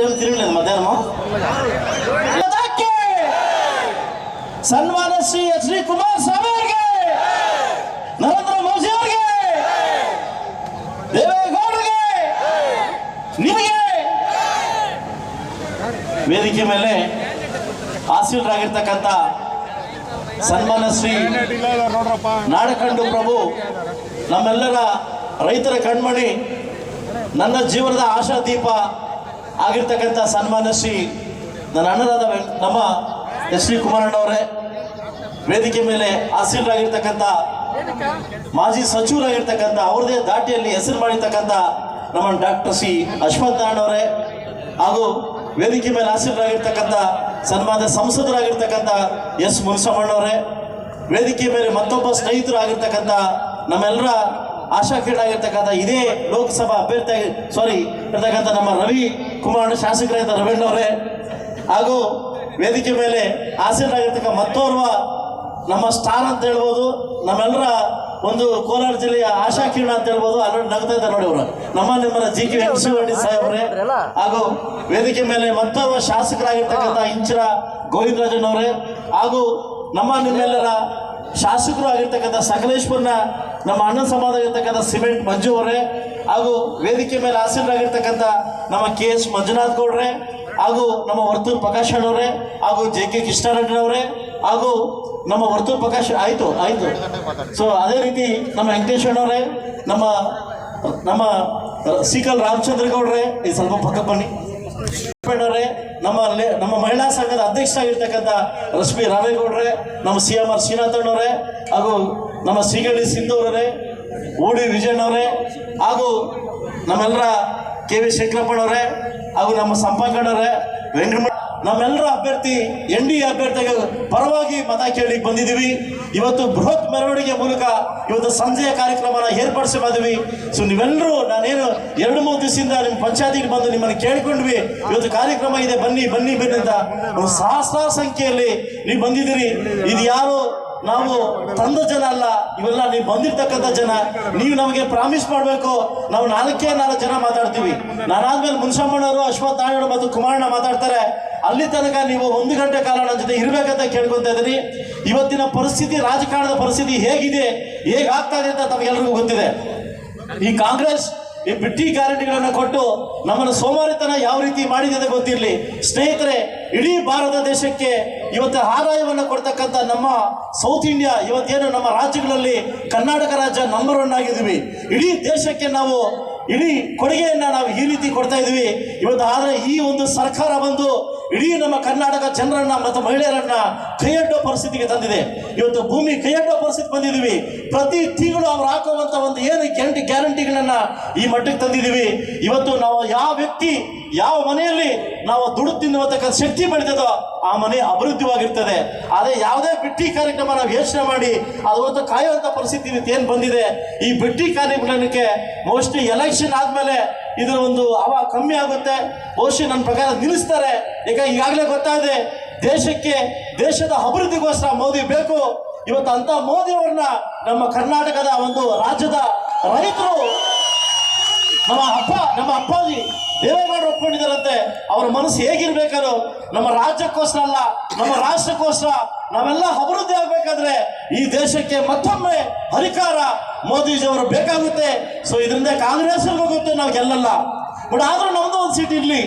ಏನು ತಿರುಗಲಿಲ್ಲ ಮಧ್ಯಾಹ್ನ ಸನ್ಮಾನ ಶ್ರೀ ಎಚ್ ಡಿ ಕುಮಾರಸ್ವಾಮಿ ಅವರಿಗೆ ನರೇಂದ್ರ ಮೋದಿ ಅವರಿಗೆ, ದೇವೇಗೌಡರಿಗೆ, ನಿಮಗೆ ವೇದಿಕೆ ಮೇಲೆ ಆಸೀನರಾಗಿರ್ತಕ್ಕಂಥ ಸನ್ಮಾನ ಶ್ರೀ ನಾಡಕಂಡು ಪ್ರಭು, ನಮ್ಮೆಲ್ಲರ ರೈತರ ಕಣ್ಮಣಿ ನನ್ನ ಜೀವನದ ಆಶಾ ದೀಪ ಆಗಿರ್ತಕ್ಕಂಥ ಸನ್ಮಾನ ಶ್ರೀ ನನ್ನ ಅಣ್ಣನಾದ ವೆಂ- ನಮ್ಮ ಎಸ್ ಶ್ರೀ ಕುಮಾರಣ್ಣವರೇ ವೇದಿಕೆ ಮೇಲೆ ಆಸೀನರಾಗಿರ್ತಕ್ಕಂಥ ಮಾಜಿ ಸಚಿವರಾಗಿರ್ತಕ್ಕಂಥ ಅವ್ರದೇ ದಾಟಿಯಲ್ಲಿ ಹೆಸರು ಮಾಡಿರ್ತಕ್ಕಂಥ ನಮ್ಮ ಡಾಕ್ಟರ್ ಸಿ ಅಶ್ವಥ್ ನಾರಾಯಣ ಅವರೇ, ಹಾಗೂ ವೇದಿಕೆ ಮೇಲೆ ಆಸೀನರಾಗಿರ್ತಕ್ಕಂಥ ಸನ್ಮಾನ ಸಂಸದರಾಗಿರ್ತಕ್ಕಂಥ ಎಸ್ ಮುನಿಸಮ್ಮಣ್ಣವರೇ, ವೇದಿಕೆ ಮೇಲೆ ಮತ್ತೊಬ್ಬ ಸ್ನೇಹಿತರಾಗಿರ್ತಕ್ಕಂಥ ನಮ್ಮೆಲ್ಲರ ಆಶಾ ಆಗಿರ್ತಕ್ಕಂಥ ಇದೇ ಲೋಕಸಭಾ ಅಭ್ಯರ್ಥಿ ಸಾರಿ ಇರ್ತಕ್ಕಂಥ ನಮ್ಮ ರವಿ ಕುಮಾರ್ ಶಾಸಕರಾಗಿದ್ದ ರವೀಣ್ ಅವರೇ ಹಾಗೂ ವೇದಿಕೆ ಮೇಲೆ ಆಸೀನರಾಗಿರ್ತಕ್ಕ ಮತ್ತೋರ್ವ ನಮ್ಮ ಸ್ಟಾರ್ ಅಂತ ಹೇಳ್ಬೋದು ನಮ್ಮೆಲ್ಲರ ಒಂದು ಕೋಲಾರ ಜಿಲ್ಲೆಯ ಆಶಾ ಕಿರಣ ಅಂತ ಹೇಳ್ಬೋದು ಅಲ್ಲಿ ನಗ್ತಾ ಇದ್ದಾರೆ ನೋಡಿ ಅವರು. ನಮ್ಮ ನಿಮ್ಮರ ಜಿ ಕೆ ವೆಂಕಟೇಶ್ವರ ಸಾಹೇಬ್ರೆ ಹಾಗೂ ವೇದಿಕೆ ಮೇಲೆ ಮತ್ತೋರ್ವ ಶಾಸಕರಾಗಿರ್ತಕ್ಕಂಥ ಗೋವಿಂದರಾಜನ್ ಅವರೇ ಹಾಗೂ ನಮ್ಮ ನಿಮ್ಮೆಲ್ಲರ ಶಾಸಕರು ಆಗಿರ್ತಕ್ಕಂಥ ಸಕಲೇಶ್ವರನ ನಮ್ಮ ಅಣ್ಣ ಸಮಾಧ ಆಗಿರ್ತಕ್ಕಂಥ ಸಿಮೆಂಟ್ ಮಂಜು ಅವರೇ, ಹಾಗೂ ವೇದಿಕೆ ಮೇಲೆ ಆಸೀನರಾಗಿರ್ತಕ್ಕಂಥ ನಮ್ಮ ಕೆ ಎಸ್ ಮಂಜುನಾಥ್ ಗೌಡ್ರೆ, ಹಾಗೂ ನಮ್ಮ ವರ್ತೂರ್ ಪ್ರಕಾಶ್ ಅಣ್ಣವರೇ ಹಾಗೂ ಜೆ ಕೆ ಕೃಷ್ಣಾರೆಡ್ಡಿನವರೇ ಹಾಗೂ ನಮ್ಮ ವರ್ತೂರ್ ಪ್ರಕಾಶ್ ಆಯಿತು ಆಯಿತು. ಸೊ ಅದೇ ರೀತಿ ನಮ್ಮ ವೆಂಕಟೇಶ್ ಅಣ್ಣವರೇ ನಮ್ಮ ನಮ್ಮ ಸಿಕಲ್ ರಾಮಚಂದ್ರ ಗೌಡ್ರೆ, ಈ ಸ್ವಲ್ಪ ಪಕ್ಕ ಬನ್ನಿ. ಅವರೇ ನಮ್ಮ ನಮ್ಮ ಮಹಿಳಾ ಸಂಘದ ಅಧ್ಯಕ್ಷರಾಗಿರ್ತಕ್ಕಂಥ ರಶ್ಮಿ ರಾಮೇಗೌಡ್ರೆ, ನಮ್ಮ ಸಿ ಎಂ ಆರ್ ಶ್ರೀನಾಥಣ್ಣವರೇ ಹಾಗೂ ನಮ್ಮ ಸಿಗಡಿ ಸಿಂಧು ಅವರೇ ಊಡಿ ವಿಜಯಣ್ಣವರೇ, ಹಾಗೂ ನಮ್ಮೆಲ್ಲರ ಕೆ ವಿ ಶಂಕರಪ್ಪನವರೇ ಹಾಗೂ ನಮ್ಮ ಸಂಪಂಗಣ್ಣವರೇ ವೆಂಕಟಮ ನಮ್ಮೆಲ್ಲರ ಅಭ್ಯರ್ಥಿ ಎನ್ ಡಿ ಅಭ್ಯರ್ಥಿಗೆ ಪರವಾಗಿ ಮತ ಕೇಳಿ ಬಂದಿದ್ದೀವಿ. ಇವತ್ತು ಬೃಹತ್ ಮೆರವಣಿಗೆ ಮೂಲಕ ಇವತ್ತು ಸಂಜೆಯ ಕಾರ್ಯಕ್ರಮನ ಏರ್ಪಡಿಸಿ ಬಂದ್ವಿ ಸೊ ನೀವೆಲ್ಲರೂ ನಾನೇನು ಎರಡು ಮೂರು ದಿವಸದಿಂದ ನಿಮ್ಮ ಪಂಚಾಯತಿಗೆ ಬಂದು ನಿಮ್ಮನ್ನು ಕೇಳಿಕೊಂಡ್ವಿ. ಇವತ್ತು ಕಾರ್ಯಕ್ರಮ ಇದೆ, ಬನ್ನಿ ಬನ್ನಿ ಬನ್ನಿ ಅಂತ. ಸಹಸ್ರ ಸಂಖ್ಯೆಯಲ್ಲಿ ನೀವು ಬಂದಿದ್ದೀರಿ. ಇದು ಯಾರು? ನಾವು ತಂದ ಜನ ಅಲ್ಲ, ಇವೆಲ್ಲ ನೀವು ಬಂದಿರ್ತಕ್ಕಂಥ ಜನ. ನೀವು ನಮಗೆ ಪ್ರಾಮಿಸ್ ಮಾಡಬೇಕು. ನಾವು ನಾಲ್ಕೇ ನಾಲ್ಕು ಜನ ಮಾತಾಡ್ತೀವಿ. ನಾನಾದ್ಮೇಲೆ ಮುನ್ಸಮ್ಮಣ್ಣವರು ಅಶ್ವಥ್ ನಾರಾಯಣ ಮತ್ತು ಕುಮಾರಣ್ಣ ಮಾತಾಡ್ತಾರೆ. ಅಲ್ಲಿ ತನಕ ನೀವು ಒಂದು ಗಂಟೆ ಕಾಲ ನನ್ನ ಜೊತೆ ಇರಬೇಕಂತ ಕೇಳ್ಕೊತಾ ಇದ್ದೀನಿ. ಇವತ್ತಿನ ಪರಿಸ್ಥಿತಿ, ರಾಜಕಾರಣದ ಪರಿಸ್ಥಿತಿ ಹೇಗಿದೆ? ಹೇಗಾಗ್ತಾ ಇದೆ ಅಂತ ತಮಗೆಲ್ಲರಿಗೂ ಗೊತ್ತಿದೆ. ಈ ಕಾಂಗ್ರೆಸ್ ಈ ಬಿಟ್ಟಿ ಗ್ಯಾರಂಟಿಗಳನ್ನು ಕೊಟ್ಟು ನಮ್ಮನ್ನು ಸೋಮಾರಿತನ ಯಾವ ರೀತಿ ಮಾಡಿದೆ ಗೊತ್ತಿರಲಿ. ಸ್ನೇಹಿತರೆ, ಇಡೀ ಭಾರತ ದೇಶಕ್ಕೆ ಇವತ್ತು ಆದಾಯವನ್ನು ಕೊಡ್ತಕ್ಕಂಥ ನಮ್ಮ ಸೌತ್ ಇಂಡಿಯಾ ಇವತ್ತೇನು ನಮ್ಮ ರಾಜ್ಯಗಳಲ್ಲಿ ಕರ್ನಾಟಕ ರಾಜ್ಯ ನಂಬರ್ ಒನ್ ಆಗಿದ್ದೀವಿ. ಇಡೀ ದೇಶಕ್ಕೆ ನಾವು ಇಡೀ ಕೊಡುಗೆಯನ್ನು ನಾವು ಈ ರೀತಿ ಕೊಡ್ತಾ ಇದ್ವಿ ಇವತ್ತು ಆದರೆ ಈ ಒಂದು ಸರ್ಕಾರ ಬಂದು ಇಡೀ ನಮ್ಮ ಕರ್ನಾಟಕ ಜನರನ್ನ ಮತ್ತು ಮಹಿಳೆಯರನ್ನ ಕೈಯಡ್ಡೋ ಪರಿಸ್ಥಿತಿಗೆ ತಂದಿದೆ. ಇವತ್ತು ಭೂಮಿ ಕೈಯಟ್ಟೋ ಪರಿಸ್ಥಿತಿ ಬಂದಿದ್ದೀವಿ. ಪ್ರತಿ ತಿಂಗಳು ಅವ್ರು ಹಾಕುವಂತ ಒಂದು ಏನು ಗ್ಯಾರಂಟಿ ಗ್ಯಾರಂಟಿಗಳನ್ನ ಈ ಮಟ್ಟಕ್ಕೆ ತಂದಿದ್ದೀವಿ. ಇವತ್ತು ನಾವು ಯಾವ ವ್ಯಕ್ತಿ, ಯಾವ ಮನೆಯಲ್ಲಿ ನಾವು ದುಡ್ಡು ತಿನ್ನುವಂತಕ್ಕ ಶಕ್ತಿ ಬೆಳೆದದೋ ಆ ಮನೆ ಅಭಿವೃದ್ಧಿವಾಗಿರ್ತದೆ ಆದರೆ ಯಾವುದೇ ಬಿಟ್ಟಿ ಕಾರ್ಯಕ್ರಮ ನಾವು ಯೋಚನೆ ಮಾಡಿ, ಅದು ಒಂದು ಕಾಯುವಂಥ ಪರಿಸ್ಥಿತಿ ಏನು ಬಂದಿದೆ, ಈ ಬಿಟ್ಟಿ ಕಾರ್ಯಕ್ರಮಕ್ಕೆ ಮೋಸ್ಟ್ಲಿ ಎಲೆಕ್ಷನ್ ಆದಮೇಲೆ ಇದರ ಒಂದು ಹವ ಕಮ್ಮಿ ಆಗುತ್ತೆ. ಬಹುಶಃ ನನ್ನ ಪ್ರಕಾರ ನಿಲ್ಲಿಸ್ತಾರೆ. ಯಾಕೆ ಈಗಾಗಲೇ ಗೊತ್ತಾಗಿದೆ ದೇಶಕ್ಕೆ, ದೇಶದ ಅಭಿವೃದ್ಧಿಗೋಸ್ಕರ ಮೋದಿ ಬೇಕು. ಇವತ್ತು ಅಂತ ಮೋದಿಯವ್ರನ್ನ ನಮ್ಮ ಕರ್ನಾಟಕದ ಒಂದು ರಾಜ್ಯದ ರೈತರು ನಮ್ಮ ಅಪ್ಪ, ನಮ್ಮ ಅಪ್ಪಾಜಿ ದೇವೇಗೌಡರು ಒಪ್ಕೊಂಡಿದ್ದಾರಂತೆ. ಅವರ ಮನಸ್ಸು ಹೇಗಿರ್ಬೇಕಾದ್ರು ನಮ್ಮ ರಾಜ್ಯಕ್ಕೋಸ್ಕರ ಅಲ್ಲ, ನಮ್ಮ ರಾಷ್ಟ್ರಕ್ಕೋಸ್ಕರ ನಾವೆಲ್ಲ ಅಭಿವೃದ್ಧಿ ಆಗ್ಬೇಕಾದ್ರೆ ಈ ದೇಶಕ್ಕೆ ಮತ್ತೊಮ್ಮೆ ಅಧಿಕಾರ ಮೋದಿಜಿಯವರು ಬೇಕಾಗುತ್ತೆ. ಸೊ ಇದರಿಂದ ಕಾಂಗ್ರೆಸ್ ಗೊತ್ತು ನಾವು ಗೆಲ್ಲಲ್ಲ. ಬಟ್ ಆದ್ರೂ ನಮ್ದು ಒಂದು ಸೀಟ್ ಇರ್ಲಿ.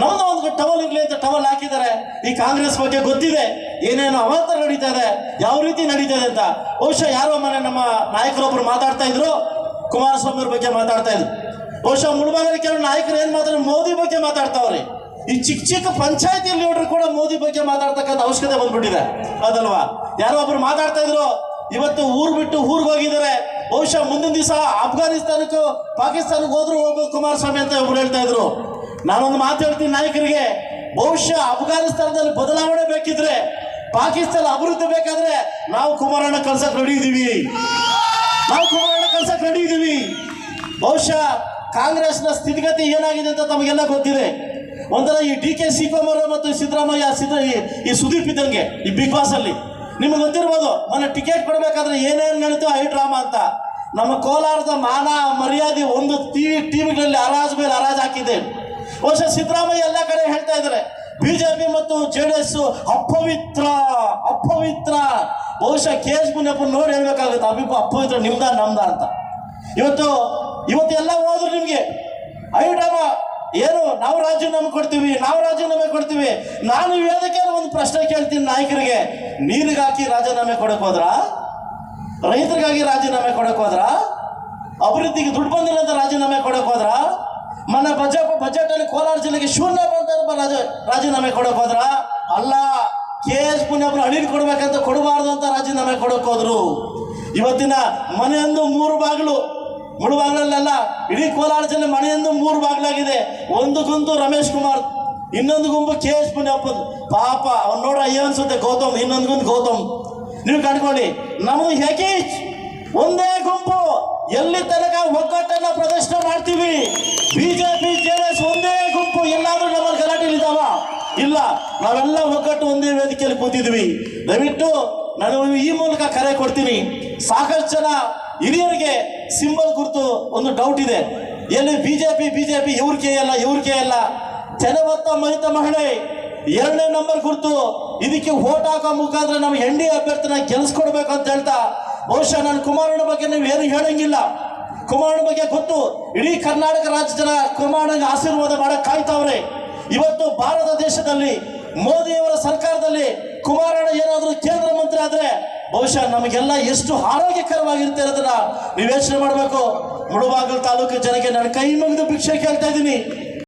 ನಮ್ದು ಒಂದು ಟವಲ್ ಇರ್ಲಿ ಅಂತ ಟವಲ್ ಹಾಕಿದ್ದಾರೆ. ಈ ಕಾಂಗ್ರೆಸ್ ಬಗ್ಗೆ ಗೊತ್ತಿದೆ. ಏನೇನು ಅವಾಂತರ ನಡೀತಾ ಇದೆ. ಯಾವ ರೀತಿ ನಡೀತಾ ಇದೆ ಅಂತ. ಬಹುಶಃ ಯಾರೋ ಮನೆ ನಮ್ಮ ನಾಯಕರೊಬ್ಬರು ಮಾತಾಡ್ತಾ ಇದ್ರು. ಕುಮಾರಸ್ವಾಮಿ ಅವ್ರ ಬಗ್ಗೆ ಮಾತಾಡ್ತಾ ಇದ್ರು. ಬಹುಶಃ ಮುಳುಬಾಗಲಿ ಕೆಲವು ನಾಯಕರು ಏನು ಮಾತಾಡ ಮೋದಿ ಬಗ್ಗೆ ಮಾತಾಡ್ತಾವ್ರಿ. ಈ ಚಿಕ್ಕ ಚಿಕ್ಕ ಪಂಚಾಯತಿ ಲೀಡರ್ ಕೂಡ ಮೋದಿ ಬಗ್ಗೆ ಮಾತಾಡ್ತಕ್ಕಂಥ ಅವಶ್ಯಕತೆ ಬಂದ್ಬಿಟ್ಟಿದೆ. ಅದಲ್ವಾ ಯಾರೋ ಒಬ್ರು ಮಾತಾಡ್ತಾ ಇದ್ರು, ಇವತ್ತು ಊರ್ ಬಿಟ್ಟು ಊರಿಗೆ ಹೋಗಿದ್ದಾರೆ. ಬಹುಶಃ ಮುಂದಿನ ದಿವಸ ಅಫ್ಘಾನಿಸ್ತಾನಕ್ಕೂ ಪಾಕಿಸ್ತಾನಕ್ಕೆ ಹೋದ್ರು ಹೋಗ್ಬೇಕು ಕುಮಾರಸ್ವಾಮಿ ಅಂತ ಒಬ್ರು ಹೇಳ್ತಾ ಇದ್ರು. ನಾನೊಂದು ಮಾತು ಹೇಳ್ತೀನಿ ನಾಯಕರಿಗೆ. ಬಹುಶಃ ಅಫ್ಘಾನಿಸ್ತಾನದಲ್ಲಿ ಬದಲಾವಣೆ ಬೇಕಿದ್ರೆ, ಪಾಕಿಸ್ತಾನ ಅಭಿವೃದ್ಧಿ ಬೇಕಾದ್ರೆ ನಾವು ಕುಮಾರಣ್ಣ ಕಳ್ಸಕ್ ರೆಡಿ ಇದೀವಿ. ನಾವು ಕುಮಾರಣ್ಣ ಕಳ್ಸಕ್ ರೆಡಿ ಇದೀವಿ. ಬಹುಶಃ ಕಾಂಗ್ರೆಸ್ನ ಸ್ಥಿತಿಗತಿ ಏನಾಗಿದೆ ಅಂತ ತಮಗೆಲ್ಲ ಗೊತ್ತಿದೆ. ಒಂಥರ ಈ ಡಿ ಕೆ ಶಿವಕುಮಾರ್ ಮತ್ತು ಸಿದ್ದರಾಮಯ್ಯ ಸಿದ್ದ ಈ- ಸುದೀಪ್ ಇದ್ದಂಗೆ, ಈ ಬಿಗ್ ಬಾಸ್ ಅಲ್ಲಿ. ನಿಮ್ಗೆ ಗೊತ್ತಿರ್ಬೋದು, ಮೊನ್ನೆ ಟಿಕೆಟ್ ಕೊಡ್ಬೇಕಾದ್ರೆ ಏನೇನು ನಡೀತು, ಹೈ ಡ್ರಾಮಾ ಅಂತ. ನಮ್ಮ ಕೋಲಾರದ ಮಾನ, ಮರ್ಯಾದೆ ಒಂದು ಟಿವಿ ಟಿವಿಗಳಲ್ಲಿ ಹರಾಜ್ ಮೇಲೆ ಹರಾಜ್ ಹಾಕಿದೆ. ಬಹುಶಃ ಸಿದ್ದರಾಮಯ್ಯ ಎಲ್ಲ ಕಡೆ ಹೇಳ್ತಾ ಇದ್ದಾರೆ. ಬಿಜೆಪಿ ಮತ್ತು ಜೆ ಡಿ ಎಸ್ ಅಪವಿತ್ರ ಅಪವಿತ್ರ. ಬಹುಶಃ ಕೆ ಎಸ್ ಮುನಿಯಪ್ಪ ನೋಡಿ ಹೇಳ್ಬೇಕಾಗುತ್ತೆ ಅಭಿಪ ಅಪವಿತ್ರ ನಿಮ್ದ, ನಮ್ದ ಅಂತ. ಇವತ್ತು ಇವತ್ತು ಎಲ್ಲ ಹೋದ್ರು ನಿಮ್ಗೆ. ಐಟಮ ಏನು, ನಾವು ರಾಜೀನಾಮೆ ಕೊಡ್ತೀವಿ, ನಾವು ರಾಜೀನಾಮೆ ಕೊಡ್ತೀವಿ. ನಾನು ಹೇಳೋದಕ್ಕೆ ಒಂದು ಪ್ರಶ್ನೆ ಕೇಳ್ತೀನಿ ನಾಯಕರಿಗೆ. ನೀರಿಗಾಕಿ ರಾಜೀನಾಮೆ ಕೊಡಕ್ ಹೋದ್ರ? ರೈತರಿಗಾಗಿ ರಾಜೀನಾಮೆ ಕೊಡಕ್ ಹೋದ್ರ? ಅಭಿವೃದ್ಧಿಗೆ ದುಡ್ಡು ಬಂದಿಲ್ಲ ಅಂತ ರಾಜೀನಾಮೆ ಕೊಡಕ್ ಹೋದ್ರ? ಮೊನ್ನೆ ಬಜೆಟ್ ಬಜೆಟ್ ಅಲ್ಲಿ ಕೋಲಾರ ಜಿಲ್ಲೆಗೆ ಶೂನ್ಯ ಬಂದ ರಾಜ ರಾಜೀನಾಮೆ ಕೊಡಕ್ ಹೋದ್ರ? ಅಲ್ಲ, ಕೆ ಎಸ್ ಪುಣ್ಯಪ್ಪನ ಅಣಿ ಕೊಡ್ಬೇಕಂತ ಕೊಡಬಾರ್ದು ಅಂತ ರಾಜೀನಾಮೆ ಕೊಡಕ್ ಹೋದ್ರು. ಇವತ್ತಿನ ಮನೆಯೊಂದು ಮೂರು ಬಾಗಿಲು. ಮುಳುಬಾಗ್ಲಲ್ಲೆಲ್ಲ ಇಡೀ ಕೋಲಾರ ಜಿಲ್ಲೆ ಮನೆಯೊಂದು ಮೂರು ಬಾಗಿಲಾಗಿದೆ. ಒಂದು ಗುಂಪು ರಮೇಶ್ ಕುಮಾರ್, ಇನ್ನೊಂದು ಗುಂಪು ಕೆ ಎಸ್ ಪಾಪ, ಅವ್ನು ನೋಡ್ರ ಅಯ್ಯೋ ಅನ್ಸುತ್ತೆ ಗೌತಮ್, ಇನ್ನೊಂದು ಗುಂಪು ಗೌತಮ್. ನೀವು ಕಂಡ್ಕೊಳ್ಳಿ ನಮ್ದು ಹೆಕೀಚ್ ಒಂದೇ ಗುಂಪು, ಎಲ್ಲಿ ತನಕ ಒಗ್ಗಟ್ಟನ್ನ ಪ್ರದರ್ಶನ ಮಾಡ್ತೀವಿ? ಬಿಜೆಪಿ ಜೆಡಿಎಸ್ ಒಂದೇ ಗುಂಪು, ಎಲ್ಲಾದ್ರೂ ನಮ್ಮ ಗಲಾಟೆ ಇದಾವ? ಇಲ್ಲ, ನಾವೆಲ್ಲ ಒಗ್ಗಟ್ಟು ಒಂದೇ ವೇದಿಕೆಯಲ್ಲಿ ಕೂತಿದ್ವಿ. ದಯವಿಟ್ಟು ನಾನು ಈ ಮೂಲಕ ಕರೆ ಕೊಡ್ತೀನಿ. ಸಾಕಷ್ಟು ಜನ ಹಿರಿಯರಿಗೆ ಸಿಂಬಲ್ ಕುರಿತು ಒಂದು ಡೌಟ್ ಇದೆ. ಎಲ್ಲಿ ಬಿಜೆಪಿ ಬಿಜೆಪಿ ಇವ್ರ ಕೈ ಅಲ್ಲ, ಇವ್ರ ಕೈ ಅಲ್ಲ. ಜನವತ್ತ ಮಹಿತ ಮಹಿಳೆ ಎರಡನೇ ನಂಬರ್ ಕುರಿತು ಇದಕ್ಕೆ ಓಟ್ ಹಾಕೋ ಮುಖಾಂತರ ನಾವು ಎನ್ ಡಿ ಅಭ್ಯರ್ಥಿನ ಗೆಲ್ಸ್ಕೊಡ್ಬೇಕು ಅಂತ ಹೇಳ್ತಾ, ಬಹುಶಃ ನಾನು ಕುಮಾರಣ್ಣ ಬಗ್ಗೆ ನೀವು ಏನು ಹೇಳಂಗಿಲ್ಲ. ಕುಮಾರಣ್ಣ ಬಗ್ಗೆ ಗೊತ್ತು. ಇಡೀ ಕರ್ನಾಟಕ ರಾಜ್ಯದ ಜನ ಕುಮಾರಣ್ಣಗೆ ಆಶೀರ್ವಾದ ಮಾಡಕ್ ಕಾಯ್ತಾವ್ರೆ. ಇವತ್ತು ಭಾರತ ದೇಶದಲ್ಲಿ ಮೋದಿಯವರ ಸರ್ಕಾರದಲ್ಲಿ ಕುಮಾರಣ್ಣ ಏನಾದರೂ ಕೇಂದ್ರ ಮಂತ್ರಿ ಆದರೆ ಬಹುಶಃ ನಮಗೆಲ್ಲ ಎಷ್ಟು ಆರೋಗ್ಯಕರವಾಗಿರುತ್ತೆ ಅನ್ನೋದನ್ನ ನೀವು ಯೋಚನೆ ಮಾಡಬೇಕು. ಮುಳುಬಾಗಿಲು ತಾಲೂಕು ಜನಕ್ಕೆ ನಾನು ಕೈ ಮುಗಿದು ಭಿಕ್ಷೆ ಕೇಳ್ತಾ ಇದ್ದೀನಿ.